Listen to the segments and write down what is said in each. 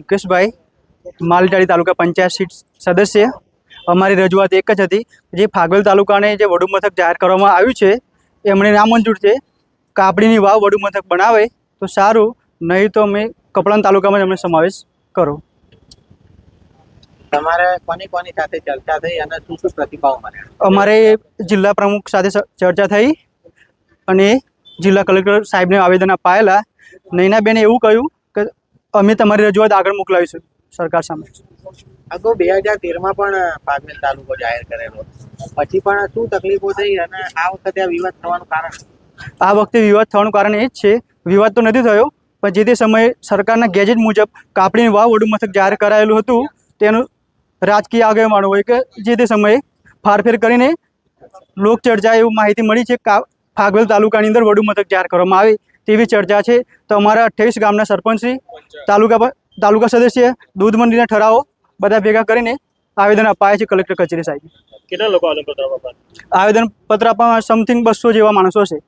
મુકેશભાઈ માલજાડી તાલુકા panchayat seat સદસ્ય. અમારી રજૂઆત એક જ હતી જે ફાગવેલ તાલુકાને જે વડુ મથક જાહેર કરવામાં આવ્યું છે એમણે નામંજૂર છે. કાપડીની વાવ વડુ મથક બનાવે તો સારું નહીં તો અમે કપડાં તાલુકામાં જ અમને સમાવેશ કરો. તમારે કોની કોની સાથે ચર્ચા થઈ અને શું શું પ્રતિભાવ મળ્યા? અમારે જિલ્લા પ્રમુખ સાથે ચર્ચા થઈ અને જિલ્લા કલેક્ટર સાહેબને આવેદન અપાયેલા. નૈનાબેને એવું કહ્યું અમે તમારી રજૂઆત આગળ મોકલાવીશું સરકાર સામે. અગાઉ બે હજાર તેરમાં પણ પાગમેલ તાલુકો જાહેર કરેલો. પછી પણ શું તકલીફો થઈ અને આ વખતે આ વિવાદ થવાનું કારણ? આ વખતે વિવાદ થવાનું કારણ એ જ છે વિવાદ તો નથી થયો પણ જે તે સમયે સરકારના ગેજેટ મુજબ કાપડીની વાવ વડુ મથક જાહેર કરાયેલું હતું તેનું રાજકીય આગેવાનો હોય કે જે તે સમયે ફારફેર કરીને લોકચર્ચા એવું માહિતી મળી છે કા ફાગવેલ તાલુકાની અંદર વડુ મથક જાહેર કરવામાં આવે. તેવી ચર્ચા છે. તો અમારા અઠ્યાવીસ ગામના સરપંચશ્રી તાલુકા પ- તાલુકા સદસ્ય દૂધ મંડીના ઠરાવો બધા ભેગા કરીને આવેદન અપાય છે કલેક્ટર કચેરી સાહેબ કેટલા લોકો આવેદનપત્ર પત્ર આપવામાં સમથિંગ બસો જેવા માણસો છે.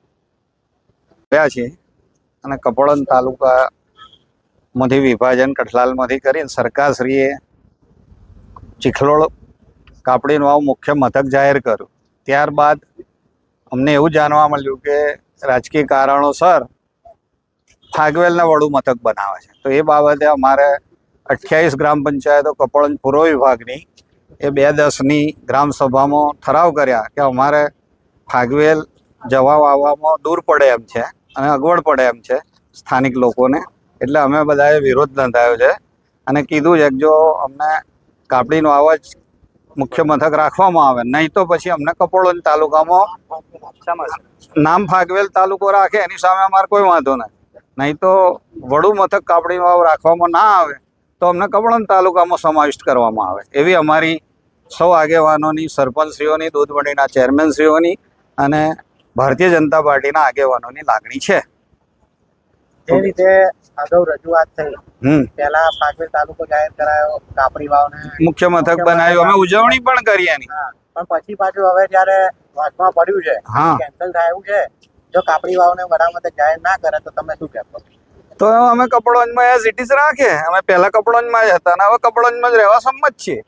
ગયા છે અને કપોળન તાલુકામાંથી વિભાજન કઠલાલમાંથી કરીને સરકારશ્રીએ ચીખલોડ કાપડીનું આવું મુખ્ય મથક જાહેર કર્યું. ત્યારબાદ અમને એવું જાણવા મળ્યું કે રાજકીય કારણોસર ફાગવેલને વડુ મથક બનાવે છે. તો એ બાબતે અમારે અઠ્યાવીસ ગ્રામ પંચાયતો કપોળન પૂર્વ વિભાગની એ બે દસની ગ્રામ સભામાં ઠરાવ કર્યા કે અમારે ફાગવેલ જવા આવવામાં દૂર પડે એમ છે અને અગવડ પડે એમ છે સ્થાનિક લોકોને. એટલે અમે બધાએ વિરોધ નોંધાયો છે અને કીધું છે કે જો અમને કાપડીનો આવાજ મુખ્ય મથક રાખવામાં આવે નહીં તો પછી અમને કપોળન તાલુકામાં નામ ફાગવેલ તાલુકો રાખે એની સામે અમારે કોઈ વાંધો નથી. નહીં તો વડુ મથક કાપડી વાવ રાખવામાં ના આવે તો અમને કપડન તાલુકામાં સમાવિષ્ટ કરવામાં આવે. એવી અમારી સૌ આગેવાનોની સરપંચશ્રીઓની દૂધમંડીના ચેરમેનશ્રીઓની અને ભારતીય જનતા પાર્ટીના આગેવાનોની લાગણી છે. જે રીતે અગાઉ રજૂઆત થઈ. હમ. પહેલા પાગમેલ તાલુકો જાહેર કરાયો કાપડી વાવને. મુખ્ય મથક બનાવ્યું. અમે ઉજવણી પણ કરી એની. પણ પછી પાછું હવે જયારે વાતમાં પડ્યું છે. કેન્સલ થાય એવું છે જો કાપડી વાવને વડામાં જાહેર ના કરે તો તમે શું કહેશો? તો અમે કપડોંજમાં એઝ ઇટ ઇઝ રાખીએ. અમે પહેલા કપડોંજમાં જ હતા અને હવે કપડોંજમાં જ રહેવા સંમત છીએ.